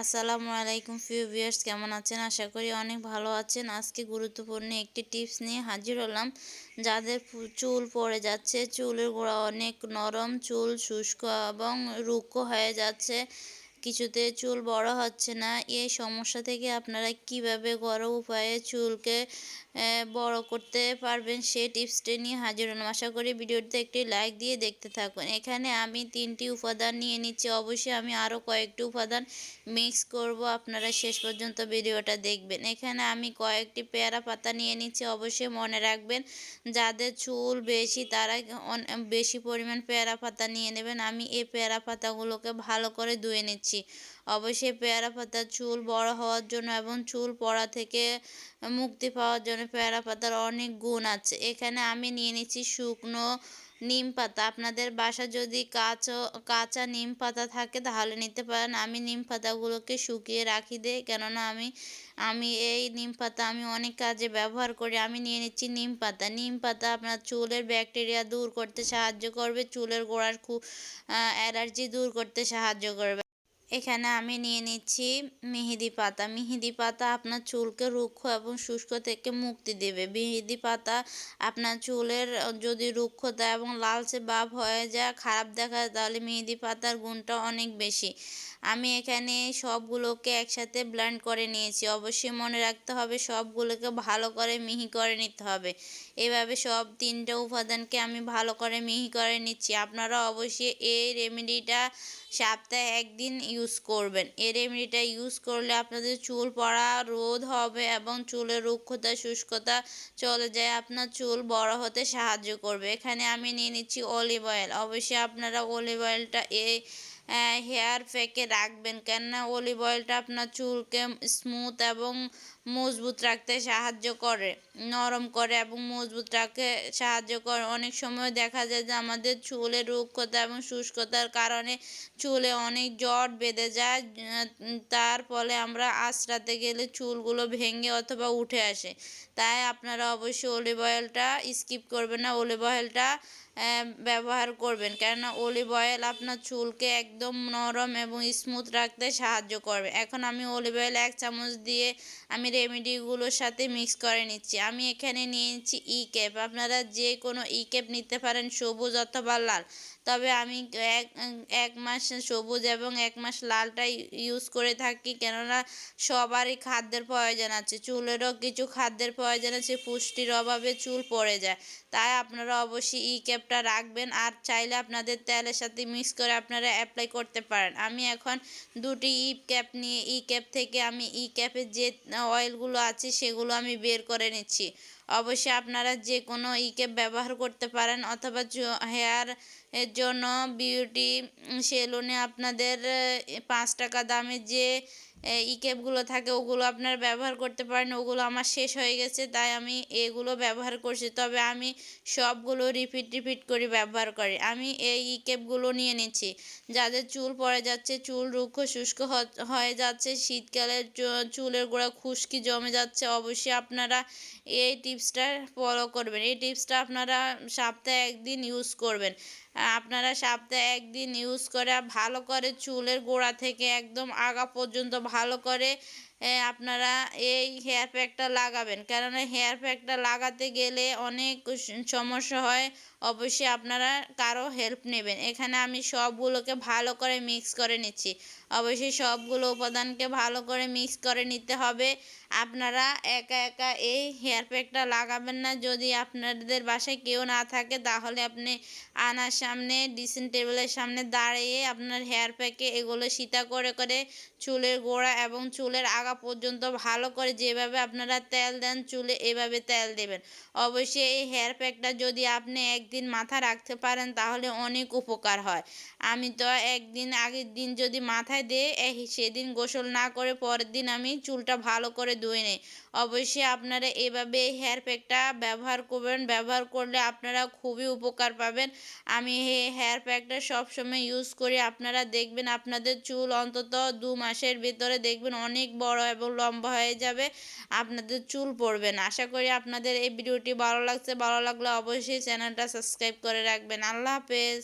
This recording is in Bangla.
আসসালামু আলাইকুম ফিউ ভিউয়ার্স, কেমন আছেন? আশা করি অনেক ভালো আছেন। আজকে গুরুত্বপূর্ণ একটি টিপস নিয়ে হাজির হলাম। যাদের চুল পড়ে যাচ্ছে, চুলের গোড়া অনেক নরম, চুল শুষ্ক এবং রুক্ষ হয়ে যাচ্ছে। কিছুতে চুল বড় হচ্ছে না। এই সমস্যা থেকে আপনারা কীভাবে ঘরোয়া উপায়ে চুলকে বড় করতে পারবেন সেই টিপসটি নিয়ে হাজির হলাম। আশা করি ভিডিওটিতে একটি লাইক দিয়ে দেখতে থাকুন। এখানে আমি তিনটি উপাদান নিয়ে নিচ্ছি। অবশ্যই আমি আরও কয়েকটি উপাদান মিক্স করব। আপনারা শেষ পর্যন্ত ভিডিওটা দেখবেন। এখানে আমি কয়েকটি পেয়ারা পাতা নিয়ে নিচ্ছি। অবশ্যই মনে রাখবেন, যাদের চুল বেশি, তারা বেশি পরিমাণ পেয়ারা পাতা নিয়ে নেবেন। আমি এই পেয়ারা পাতাগুলোকে ভালো করে ধুয়ে নিচ্ছি। অবশ্যই পেয়ারা পাতার চুল বড় হওয়ার জন্য এবং চুল পড়া থেকে মুক্তি পাওয়ার জন্য পেয়ারা পাতার অনেক গুণ আছে। এখানে আমি নিয়ে নিচ্ছি শুকনো নিম পাতা। আপনাদের বাসা যদি কাঁচা কাঁচা নিম পাতা থাকে তাহলে নিতে পারেন। আমি নিম পাতাগুলোকে শুকিয়ে রাখি দিই, কেননা আমি আমি এই নিম পাতা আমি অনেক কাজে ব্যবহার করি। আমি নিয়ে নিচ্ছি নিম পাতা। নিম পাতা আপনার চুলের ব্যাকটেরিয়া দূর করতে সাহায্য করবে, চুলের গোড়ার খুব অ্যালার্জি দূর করতে সাহায্য করবে। এখানে আমি নিয়ে নিচ্ছি মেহেদি পাতা। মেহেদি পাতা আপনার চুলকে রুক্ষ এবং শুষ্ক থেকে মুক্তি দেবে। মেহেদি পাতা আপনার চুলের যদি রুক্ষতা এবং লালচে ভাব হয়ে যায়, খারাপ দেখায়, তাহলে মেহেদি পাতার গুণটা অনেক বেশি। আমি এখানে সবগুলোকে একসাথে ব্লান্ড করে নিয়েছি। অবশ্যই মনে রাখতে হবে, সবগুলোকে ভালো করে মিহি করে নিতে হবে। এভাবে সব তিনটে উপাদানকে আমি ভালো করে মিহি করে নিচ্ছি। আপনারা অবশ্যই এই রেমেডিটা সপ্তাহে একদিন ইউজ করবেন। এই রেমেডিটা ইউজ করলে আপনাদের চুল পড়া রোধ হবে এবং চুলের রুক্ষতা, শুষ্কতা চলে যায়। আপনার চুল বড় হতে সাহায্য করবে। এখানে আমি নিয়ে নিচ্ছি অলিভ অয়েল অবশ্যই আপনারা অলিভ অয়েলটা এই হেয়ার প্যাকে রাখবেন। কেননা অলিভ অয়েলটা আপনার চুলকে স্মুথ এবং মজবুত রাখতে সাহায্য করে, নরম করে এবং মজবুত রাখতে সাহায্য করে। অনেক সময় দেখা যায় যে আমাদের চুলে রুক্ষতা এবং শুষ্কতার কারণে চুলে অনেক জট বেঁধে যায়, তার ফলে আমরা আঁচড়াতে গেলে চুলগুলো ভেঙে অথবা উঠে আসে। তাই আপনারা অবশ্যই অলিভ অয়েলটা স্কিপ করবেন না অলিভ অয়েলটা ব্যবহার করবেন। কেননা অলিভ অয়েল আপনার চুলকে একদম নরম এবং স্মুথ রাখতে সাহায্য করবে। এখন আমি অলিভ অয়েল এক চামচ দিয়ে আমি রেমেডিগুলোর সাথে মিক্স করে নিচ্ছি। আমি এখানে নিয়ে নিচ্ছি ই ক্যাপ আপনারা যে কোনো ই ক্যাপ নিতে পারেন সবুজ অথবা লাল। তবে আমি এক এক মাস সবুজ এবং এক মাস লালটা ইউজ করে থাকি, কেননা সবারই খাদ্যের প্রয়োজন আছে। চুলেরও কিছু খাদ্যের প্রয়োজন আছে, পুষ্টির অভাবে চুল পড়ে যায়। তাই আপনারা অবশ্যই ই ক্যাপটা রাখবেন। আর চাইলে আপনাদের তেলের সাথে মিক্স করে আপনারা অ্যাপ্লাই করতে পারেন। আমি এখন দুটি ই ক্যাপ নিয়ে ই ক্যাপ থেকে আমি ই ক্যাপের যে অয়েলগুলো আছে, সেগুলো আমি বের করে নিচ্ছি। অবশ্যই আপনারা যে কোনো ই ক্যাপ ব্যবহার করতে পারেন অথবা হেয়ার এর জন্য বিউটি সেলুনে আপনাদের পাঁচ টাকা দামে যে ই ক্যাপগুলো থাকে, ওগুলো আপনারা ব্যবহার করতে পারেন, ওগুলো আমার শেষ হয়ে গেছে, তাই আমি এগুলো ব্যবহার করছি। তবে আমি সবগুলো রিপিট রিপিট করে ব্যবহার করি। আমি এই ই ক্যাপগুলো নিয়ে নিচ্ছি। যাদের চুল পড়ে যাচ্ছে, চুল রুক্ষ, শুষ্ক হয়ে যাচ্ছে, শীতকালে চুলের গোড়া খুশকি জমে যাচ্ছে, অবশ্যই আপনারা এই টিপসটা ফলো করবেন। এই টিপসটা আপনারা সপ্তাহে একদিন ইউজ করবেন। আপনারা সপ্তাহে একদিন ইউজ করে ভালো করে চুলের গোড়া থেকে একদম আগা পর্যন্ত ভালো করে আপনারা এই হেয়ার প্যাকটা লাগাবেন। কেননা হেয়ার প্যাকটা লাগাতে গেলে অনেক সমস্যা হয়। অবশ্যই আপনারা কারও হেল্প নেবেন। এখানে আমি সবগুলোকে ভালো করে মিক্স করে নিচ্ছি। অবশ্যই সবগুলো উপাদানকে ভালো করে মিক্স করে নিতে হবে। আপনারা একা একা এই হেয়ার প্যাকটা লাগাবেন না। যদি আপনাদের বাসায় কেউ না থাকে, তাহলে আপনি আনার সামনে ড্রেসিং টেবিলের সামনে দাঁড়িয়ে আপনার হেয়ার প্যাকে এগুলো সীতা করে করে চুলের গোড়া এবং চুলের আগা পর্যন্ত ভালো করে যেভাবে আপনারা তেল দেন চুলে এভাবে তেল দেবেন। অবশ্যই এই হেয়ার প্যাকটা যদি আপনি একদিন মাথা রাখতে পারেন তাহলে অনেক উপকার হয়। আমি তো একদিন আগের দিন যদি মাথায় দিই সেদিন গোসল না করে পরের দিন আমি চুলটা ভালো করে ধুয়ে নিই। অবশ্যই আপনারা এভাবে হেয়ার প্যাকটা ব্যবহার করবেন। ব্যবহার করলে আপনারা খুবই উপকার পাবেন। আমি এই হেয়ার প্যাকটা সবসময় ইউজ করি। আপনারা দেখবেন আপনাদের চুল অন্তত দু মাসের ভিতরে দেখবেন অনেক বড় এবং লম্বা হয়ে যাবে, আপনাদের চুল পড়বে না। আশা করি আপনাদের এই ভিডিওটি ভালো লাগছে। ভালো লাগলে অবশ্যই চ্যানেলটা সাবস্ক্রাইব করে রাখবেন। আল্লাহ হাফেজ।